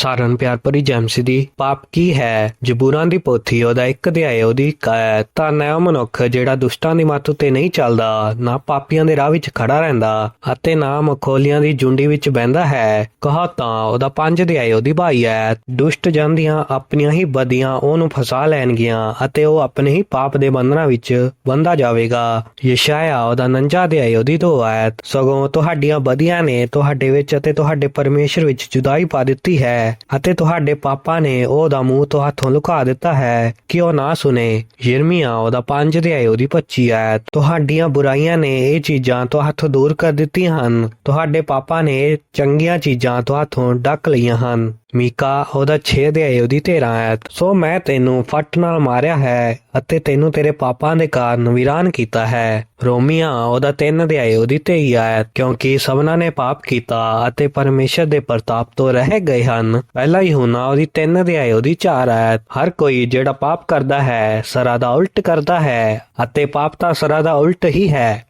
ਸਾਰਨ ਪਿਆਰ ਭਰੀ ਜੈਮਸੀ ਦੀ ਪਾਪ ਕੀ ਹੈ? ਜਬੂਰਾਂ ਦੀ ਪੋਥੀ, ਉਹਦਾ ਇੱਕ ਅਧਿਆਇ, ਉਹਦੀ ਕਾ ਤਾਂ ਨਇਆ ਮਨੁੱਖ ਜਿਹੜਾ ਦੁਸ਼ਟਾਂ ਦੀ ਮੱਤ ਉਤੇ ਨਹੀਂ ਚੱਲਦਾ, ਨਾ ਪਾਪੀਆਂ ਦੇ ਰਾਹ ਵਿੱਚ ਖੜਾ ਰਹਿੰਦਾ ਅਤੇ ਨਾ ਮਖੋਲੀਆਂ ਦੀ ਜੁੰਡੀ ਵਿੱਚ ਬਹਿੰਦਾ ਹੈ। ਕਹਾ ਤਾਂ ਉਹਦਾ ਪੰਜ ਅਧਿਆਇ, ਉਹਦੀ ਭਾਈ ਹੈ ਦੁਸ਼ਟ ਜਨ ਦੀਆਂ ਆਪਣੀਆਂ ਹੀ ਬਦੀਆਂ ਉਹਨੂੰ ਫਸਾ ਲੈਣਗੀਆਂ ਅਤੇ ਉਹ ਆਪਣੇ ਹੀ ਪਾਪ ਦੇ ਬੰਧਨਾਂ ਵਿੱਚ ਬੰਦਾ ਜਾਵੇਗਾ। ਯਸ਼ਾਇਆ, ਉਹਦਾ ਨੰਜਾ ਅਧਿਆਇ, ਉਹਦੀ ਦੋ ਆਇਤ। ਸਗੋਂ ਤੁਹਾਡੀਆਂ ਬਦੀਆਂ ਨੇ ਤੁਹਾਡੇ ਵਿੱਚ ਅਤੇ ਤੁਹਾਡੇ ਪਰਮੇਸ਼ਰ ਵਿੱਚ ਜੁਦਾਈ ਪਾ ਦਿੱਤੀ ਹੈ। ਅਤੇ ਤੁਹਾਡੇ ਪਾਪਾ ਨੇ ਉਹਦਾ ਮੂੰਹ ਤੋਂ ਹੱਥੋਂ ਲੁਕਾ ਦਿੱਤਾ ਹੈ ਕਿ ਉਹ ਨਾ ਸੁਨੇ ਯਿਰਮੀਆ ਉਹਦਾ ਪੰਜ ਅਧਿਆਇ ਉਹਦੀ 25 ਆਇਤ ਤੁਹਾਡੀਆਂ ਬੁਰਾਈਆਂ ਨੇ ਇਹ ਚੀਜ਼ਾਂ ਤੋਂ ਹੱਥੋਂ ਦੂਰ ਕਰ ਦਿੱਤੀਆਂ ਹਨ। ਤੁਹਾਡੇ ਪਾਪਾ ਨੇ ਚੰਗੀਆਂ ਚੀਜ਼ਾਂ ਤੋਂ ਹੱਥੋਂ ਡੱਕ ਲਈਆਂ ਹਨ। ਮੀਕਾ ਉਹਦਾ 6 ਅਧਿਆਇ ਉਹਦੀ 13 ਆਇਤ ਸੋ ਮੈਂ ਤੈਨੂੰ ਫੱਟ ਨਾਲ ਮਾਰਿਆ ਹੈ ਅਤੇ ਤੈਨੂੰ ਤੇਰੇ ਪਾਪਾਂ ਦੇ ਕਾਰਨ ਵੀਰਾਨ ਕੀਤਾ ਹੈ। ਰੋਮੀਆ, ਉਹਦਾ 3 ਅਧਿਆਇ ਉਹਦੀ 23 ਆਇਤ ਕਿਉਂਕਿ ਸਭਨਾਂ ਨੇ ਪਾਪ ਕੀਤਾ ਅਤੇ ਪਰਮੇਸ਼ਰ ਦੇ ਪ੍ਰਤਾਪ ਤੋਂ ਰਹਿ ਗਏ ਹਨ। ਪਹਿਲਾ ਯਹੂਨਾ, ਉਹਦੀ 3 ਅਧਿਆਇ ਉਹਦੀ 4 ਆਇਤ ਹਰ ਕੋਈ ਜਿਹੜਾ ਪਾਪ ਕਰਦਾ ਹੈ, ਸਰਾ ਦਾ ਉਲਟ ਕਰਦਾ ਹੈ ਅਤੇ ਪਾਪ ਤਾਂ ਸਰਾ ਦਾ ਉਲਟ ਹੀ ਹੈ।